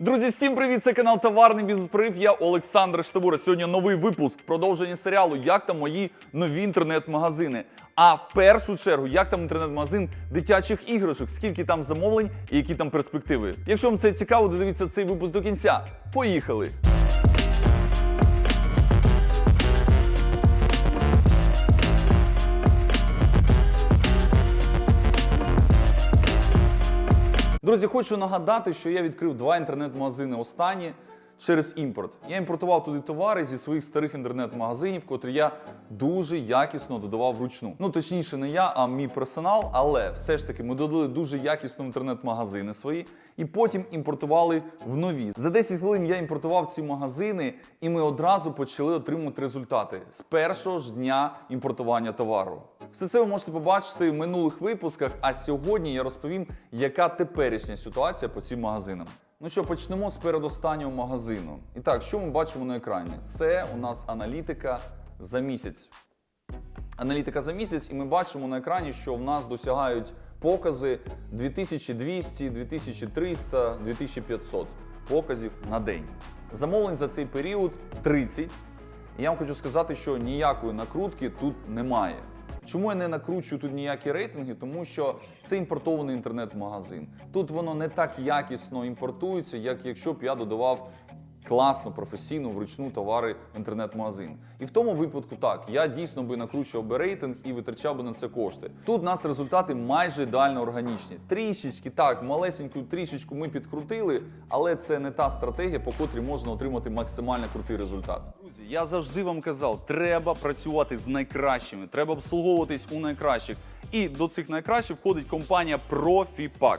Друзі, всім привіт! Це канал Товарний бізнес Прив. Я Олександр Штабура. Сьогодні новий випуск продовження серіалу Як там мої нові інтернет-магазини. А в першу чергу, як там інтернет-магазин дитячих іграшок, скільки там замовлень і які там перспективи. Якщо вам це цікаво, додивіться цей випуск до кінця. Поїхали! Друзі, хочу нагадати, що я відкрив два інтернет-магазини останні через імпорт. Я імпортував туди товари зі своїх старих інтернет-магазинів, котрі я дуже якісно додавав вручну. Ну точніше, не я, а мій персонал. Але все ж таки ми додали дуже якісно інтернет-магазини свої і потім імпортували в нові. За 10 хвилин я імпортував ці магазини, і ми одразу почали отримувати результати з першого ж дня імпортування товару. Все це ви можете побачити в минулих випусках. А сьогодні я розповім, яка теперішня ситуація по цим магазинам. Ну що, почнемо з передостаннього магазину. І так, що ми бачимо на екрані? Це у нас аналітика за місяць. Аналітика за місяць, і ми бачимо на екрані, що в нас досягають покази 2200, 2300, 2500 показів на день. Замовлень за цей період 30. І я вам хочу сказати, що ніякої накрутки тут немає. Чому я не накручую тут ніякі рейтинги? Тому що це імпортований інтернет-магазин. Тут воно не так якісно імпортується, як якщо б я додавав класно, професійно, вручну товари в інтернет-магазин. І в тому випадку так, я дійсно би накручував би рейтинг і витрачав би на це кошти. Тут у нас результати майже ідеально органічні. Трішечки так, малесеньку трішечку ми підкрутили, але це не та стратегія, по котрій можна отримати максимально крутий результат. Друзі, я завжди вам казав, треба працювати з найкращими, треба обслуговуватись у найкращих. І до цих найкращих входить компанія ProfiPack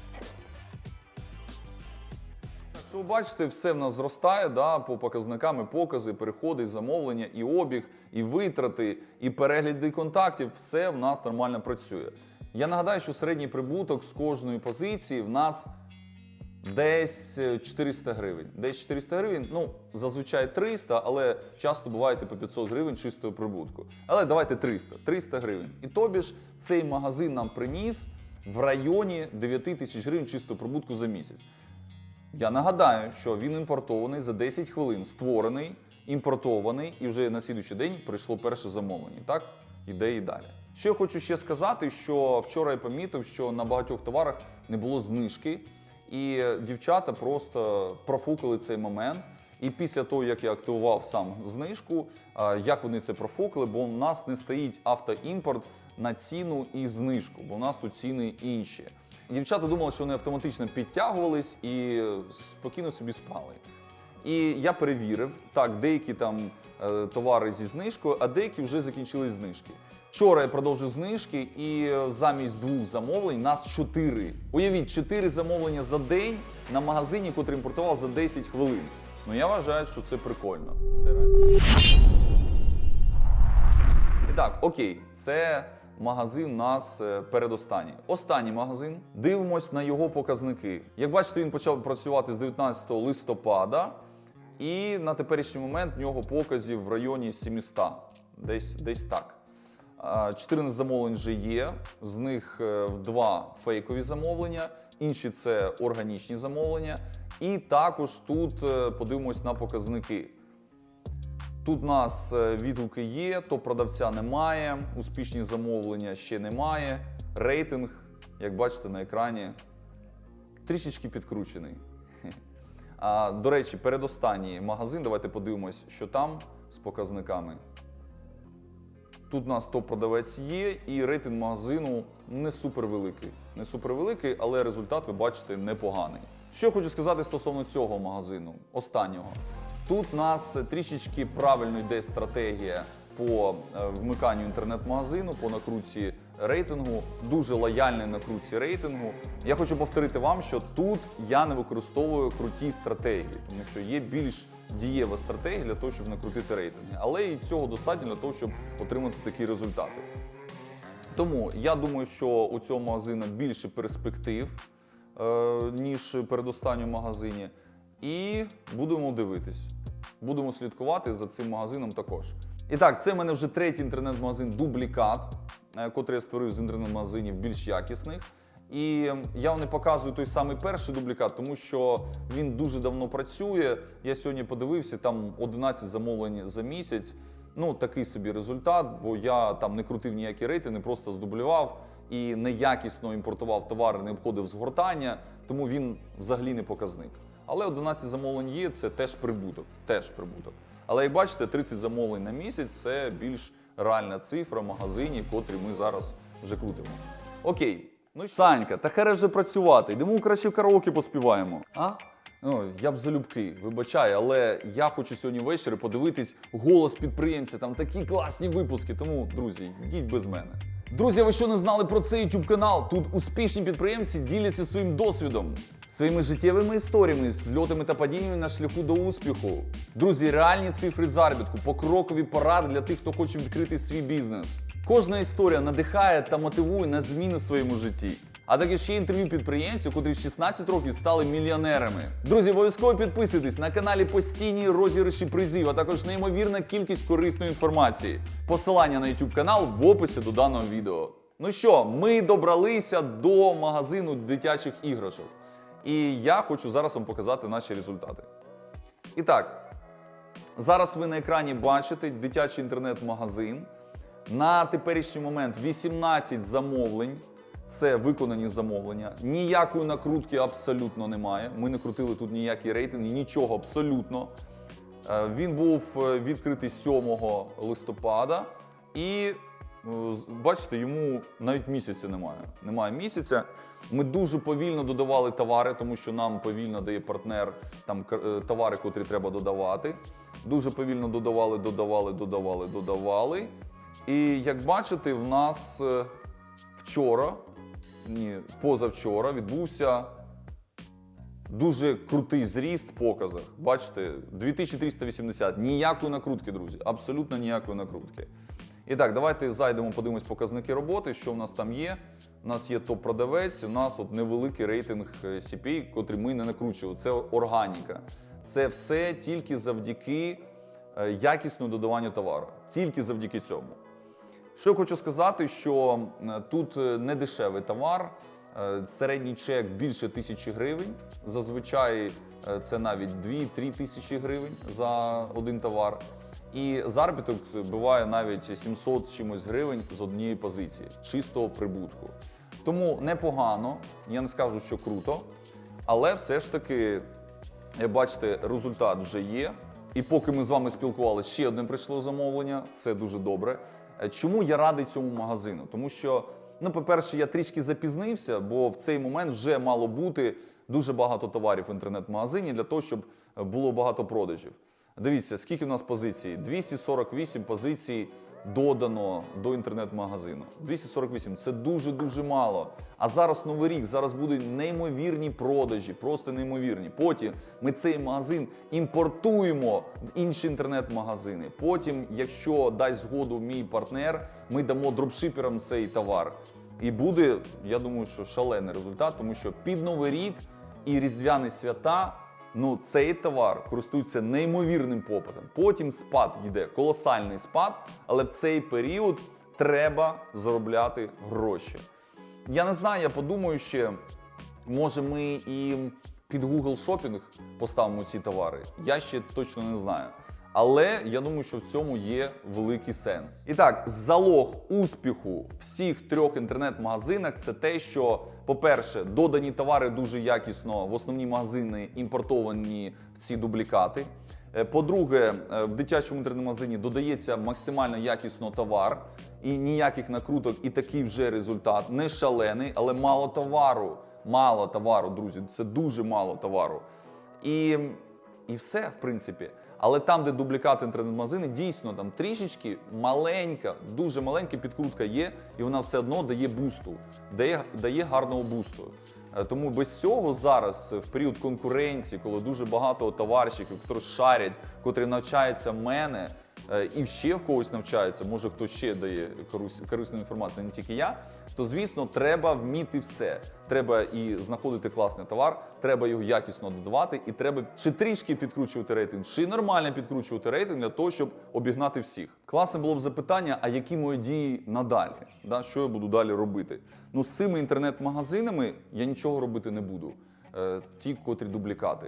Що бачите, все в нас зростає да, по показникам, і покази, переходи, замовлення, і обіг, і витрати, і перегляди контактів. Все в нас нормально працює. Я нагадаю, що середній прибуток з кожної позиції в нас десь 400 гривень. Десь 400 гривень, ну зазвичай 300, але часто буває по 500 гривень чистого прибутку. Але давайте 300, 300 гривень. І тобі ж цей магазин нам приніс в районі 9 тисяч гривень чистого прибутку за місяць. Я нагадаю, що він імпортований за 10 хвилин, створений, імпортований, і вже на слідуючий день прийшло перше замовлення. Так, іде і далі. Що я хочу ще сказати, що вчора я помітив, що на багатьох товарах не було знижки, і дівчата просто профукали цей момент. І після того, як я активував сам знижку, як вони це профукали, бо у нас не стоїть автоімпорт на ціну і знижку, бо у нас тут ціни інші. Дівчата думали, що вони автоматично підтягувались і спокійно собі спали. І я перевірив, так, деякі там е, товари зі знижкою, а деякі вже закінчились знижки. Вчора я продовжив знижки, і е, замість двох замовлень нас чотири. Уявіть, чотири замовлення за день на магазині, котрий імпортував за 10 хвилин. Ну я вважаю, що це прикольно. Це реально. І так, окей, це магазин у нас е, передостанній. Останній магазин. Дивимось на його показники. Як бачите, він почав працювати з 19 листопада, і на теперішній момент в нього показів в районі 700. Десь, десь так. А, 14 замовлень вже є, з них е, два фейкові замовлення, інші це органічні замовлення. І також тут е, подивимось на показники. Тут у нас е, відгуки є, то продавця немає, успішні замовлення ще немає. Рейтинг, як бачите на екрані, трішечки підкручений. А, до речі, передостанній магазин, давайте подивимось, що там з показниками. Тут у нас топ-продавець є, і рейтинг магазину не супервеликий. Не супервеликий, але результат ви бачите непоганий. Що я хочу сказати стосовно цього магазину, останнього. Тут у нас трішечки правильно йде стратегія по е, вмиканню інтернет-магазину, по накрутці рейтингу, дуже лояльний накрутці рейтингу. Я хочу повторити вам, що тут я не використовую круті стратегії, тому що є більш дієва стратегія для того, щоб накрутити рейтинги. Але і цього достатньо для того, щоб отримати такі результати. Тому я думаю, що у цього магазину більше перспектив, е, ніж передостанньому магазині. І будемо дивитись. Будемо слідкувати за цим магазином також. І так, це в мене вже третій інтернет-магазин Дублікат, е, котрий я створив з інтернет-магазинів більш якісних. І я не показую той самий перший дублікат, тому що він дуже давно працює. Я сьогодні подивився, там 11 замовлень за місяць. Ну, такий собі результат, бо я там не крутив ніякі рейтинги, просто здублював і неякісно імпортував товари, не обходив згортання, тому він взагалі не показник. Але 11 замовлень є, це теж прибуток. Теж прибуток. Але як бачите, 30 замовлень на місяць це більш реальна цифра магазинів, котрі ми зараз вже крутимо. Окей, ну Санька, та хере вже працювати. Йдемо краще в караоке поспіваємо. А? Ну, я б залюбки, вибачаю, але я хочу сьогодні ввечері подивитись голос підприємця. Там такі класні випуски. Тому, друзі, йдіть без мене. Друзі, ви що не знали про цей YouTube канал? Тут успішні підприємці діляться своїм досвідом, своїми життєвими історіями, зльотами та падіннями на шляху до успіху. Друзі, реальні цифри заробітку, покрокові поради для тих, хто хоче відкрити свій бізнес. Кожна історія надихає та мотивує на зміни в своєму житті. А також ще інтерв'ю підприємців, котрі 16 років стали мільйонерами. Друзі, обов'язково підписуйтесь на каналі постійні розіграші призів, а також неймовірна кількість корисної інформації. Посилання на YouTube канал в описі до даного відео. Ну що, ми добралися до магазину дитячих іграшок. І я хочу зараз вам показати наші результати. І так, Зараз ви на екрані бачите дитячий інтернет-магазин. На теперішній момент 18 замовлень. Це виконані замовлення. Ніякої накрутки абсолютно немає. Ми не крутили тут ніякі рейтинги, нічого абсолютно. Е, Він був е, відкритий 7 листопада, і бачите, йому навіть місяця немає. Немає місяця. Ми дуже повільно додавали товари, тому що нам повільно дає партнер там е, товари, котрі треба додавати. Дуже повільно додавали, додавали, додавали, додавали. І як бачите, в нас е, вчора, ні, позавчора відбувся дуже крутий зріст показах. Бачите, 2380. Ніякої накрутки, друзі. Абсолютно ніякої накрутки. І так, давайте зайдемо, подивимось показники роботи, що в нас там є. У нас є топ-продавець, у нас от невеликий рейтинг е, CPA, котрий ми не накручували. Це органіка. Це все тільки завдяки е, якісному додаванню товару. Тільки завдяки цьому. Що я хочу сказати, що е, тут е, не дешевий товар, е, середній чек більше тисячі гривень. Зазвичай е, це навіть 2-3 тисячі гривень за один товар. І заробіток буває навіть 700 чимось гривень з однієї позиції, чистого прибутку. Тому непогано, я не скажу, що круто, але все ж таки як бачите, результат вже є. І поки ми з вами спілкувалися, ще одне прийшло замовлення. Це дуже добре. Е, Чому я радий цьому магазину? Тому що, ну, по-перше, я трішки запізнився, бо в цей момент вже мало бути дуже багато товарів в інтернет-магазині для того, щоб е, було багато продажів. Дивіться, скільки у нас позицій? 248 позицій додано до інтернет-магазину. 248 це дуже-дуже мало. А зараз новий рік, зараз будуть неймовірні продажі, просто неймовірні. Потім ми цей магазин імпортуємо в інші інтернет-магазини. Потім, якщо дасть згоду мій партнер, ми дамо дропшиперам цей товар. І буде, я думаю, що шалений результат, тому що під новий рік і різдвяні свята. Ну, цей товар користується неймовірним попитом. Потім спад йде, колосальний спад, але в цей період треба заробляти гроші. Я не знаю, я подумаю ще, може ми і під Google Shopping поставимо ці товари. Я ще точно не знаю. Але я думаю, що в цьому є великий сенс. І так, залог успіху всіх трьох інтернет-магазинах це те, що, по-перше, додані товари дуже якісно в основні магазини імпортовані в ці дублікати. Е, По-друге, е, в дитячому інтернет-магазині додається максимально якісно товар і ніяких накруток, і такий вже результат не шалений, але мало товару. Мало товару, друзі. Це дуже мало товару. І, і все, в принципі. Але там, де дублікати інтернет-магазини, дійсно там трішечки маленька, дуже маленька підкрутка є, і вона все одно дає бусту, дає, дає гарного бусту. Е, Тому без цього зараз, е, в період конкуренції, коли дуже багато товарщиків, які шарять, котрі навчаються мене, і ще в когось навчаються, може хтось ще дає корис- корисну інформацію, не тільки я. То звісно, треба вміти все. Треба і знаходити класний товар, треба його якісно додавати, і треба чи трішки підкручувати рейтинг, чи нормально підкручувати рейтинг для того, щоб обігнати всіх. Класне було б запитання: а які мої дії надалі? Да, що я буду далі робити? Ну, з цими інтернет-магазинами я нічого робити не буду. Е, ті, котрі дублікати.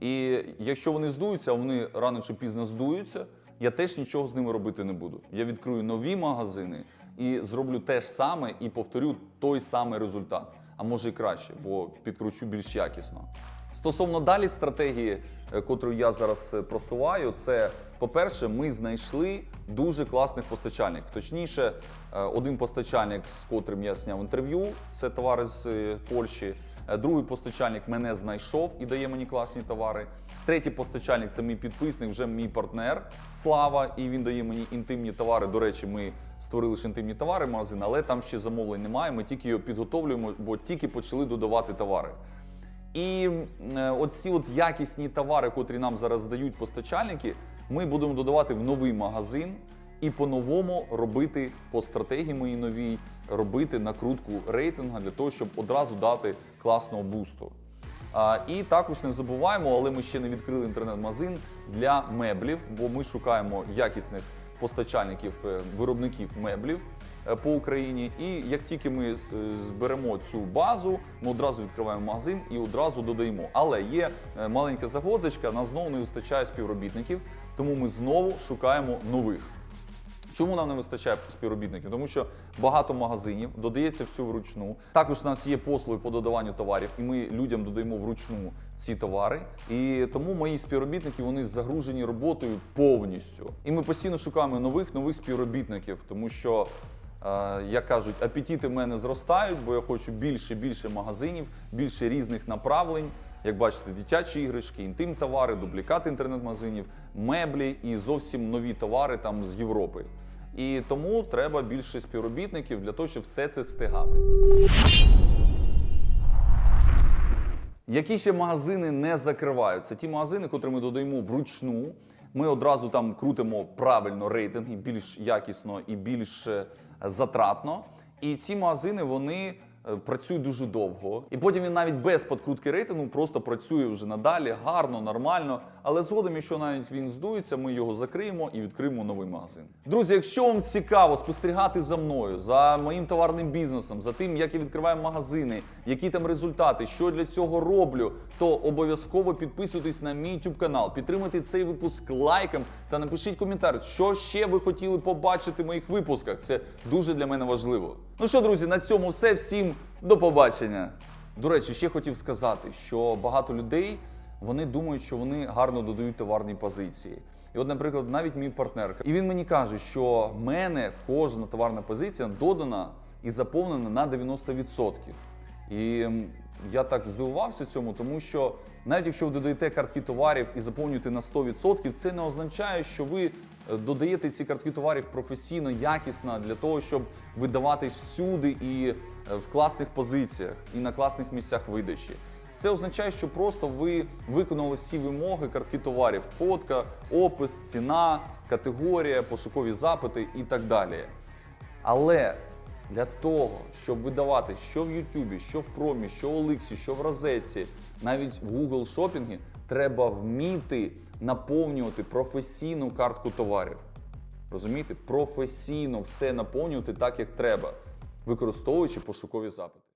І якщо вони здуються, вони рано чи пізно здуються, я теж нічого з ними робити не буду. Я відкрию нові магазини і зроблю те ж саме і повторю той самий результат. А може і краще, бо підкручу більш якісно. Стосовно далі стратегії, е, котру я зараз е, просуваю, це по-перше, ми знайшли дуже класних постачальників. Точніше, е, один постачальник, з котрим я зняв інтерв'ю, це товари з Польщі. Другий постачальник мене знайшов і дає мені класні товари. Третій постачальник це мій підписник, вже мій партнер Слава, і він дає мені інтимні товари. До речі, ми створили ж інтимні товари магазин, але там ще замовлень немає. Ми тільки його підготовлюємо, бо тільки почали додавати товари. І е, оці от якісні товари, котрі нам зараз дають постачальники, ми будемо додавати в новий магазин і по-новому робити по стратегії моїй новій, робити накрутку рейтинга для того, щоб одразу дати класного бусту. А, і також не забуваємо, але ми ще не відкрили інтернет-магазин для меблів, бо ми шукаємо якісних постачальників, е, виробників меблів по Україні. І як тільки ми е, зберемо цю базу, ми одразу відкриваємо магазин і одразу додаємо. Але є е, маленька загвоздочка, нас знову не вистачає співробітників, тому ми знову шукаємо нових. Чому нам не вистачає співробітників? Тому що багато магазинів додається все вручну. Також у нас є послуги по додаванню товарів, і ми людям додаємо вручну ці товари. І тому мої співробітники вони загружені роботою повністю. І ми постійно шукаємо нових нових співробітників, тому що. Як кажуть, апетити в мене зростають, бо я хочу більше більше магазинів, більше різних направлень. Як бачите, дитячі іграшки, інтим товари, дублікати інтернет-магазинів, меблі і зовсім нові товари там з Європи. І тому треба більше співробітників для того, щоб все це встигати. Які ще магазини не закривають? Це ті магазини, котрі ми додаємо вручну. Ми одразу там крутимо правильно рейтинги, більш якісно і більш е, затратно. І ці магазини вони е, працюють дуже довго. І потім він навіть без подкрутки рейтингу просто працює вже надалі, гарно, нормально. Але згодом, якщо навіть він здується, ми його закриємо і відкриємо новий магазин. Друзі, якщо вам цікаво спостерігати за мною, за моїм товарним бізнесом, за тим, як я відкриваю магазини, які там результати, що для цього роблю, то обов'язково підписуйтесь на мій YouTube канал, підтримуйте цей випуск лайком та напишіть коментар, що ще ви хотіли побачити в моїх випусках. Це дуже для мене важливо. Ну що, друзі, на цьому все. Всім до побачення. До речі, ще хотів сказати, що багато людей вони думають, що вони гарно додають товарні позиції. І от, наприклад, навіть мій партнер, і він мені каже, що в мене кожна товарна позиція додана і заповнена на 90%. І я так здивувався цьому, тому що навіть якщо ви додаєте картки товарів і заповнюєте на 100%, це не означає, що ви додаєте ці картки товарів професійно, якісно для того, щоб видаватись всюди і е, в класних позиціях, і на класних місцях видачі. Це означає, що просто ви виконали всі вимоги картки товарів: фотка, опис, ціна, категорія, пошукові запити і так далі. Але для того, щоб видавати що в Ютубі, що в Промі, що в Оликсі, що в Розетці, навіть в Google шопінгі, треба вміти наповнювати професійну картку товарів. Розумієте? Професійно все наповнювати так, як треба, використовуючи пошукові запити.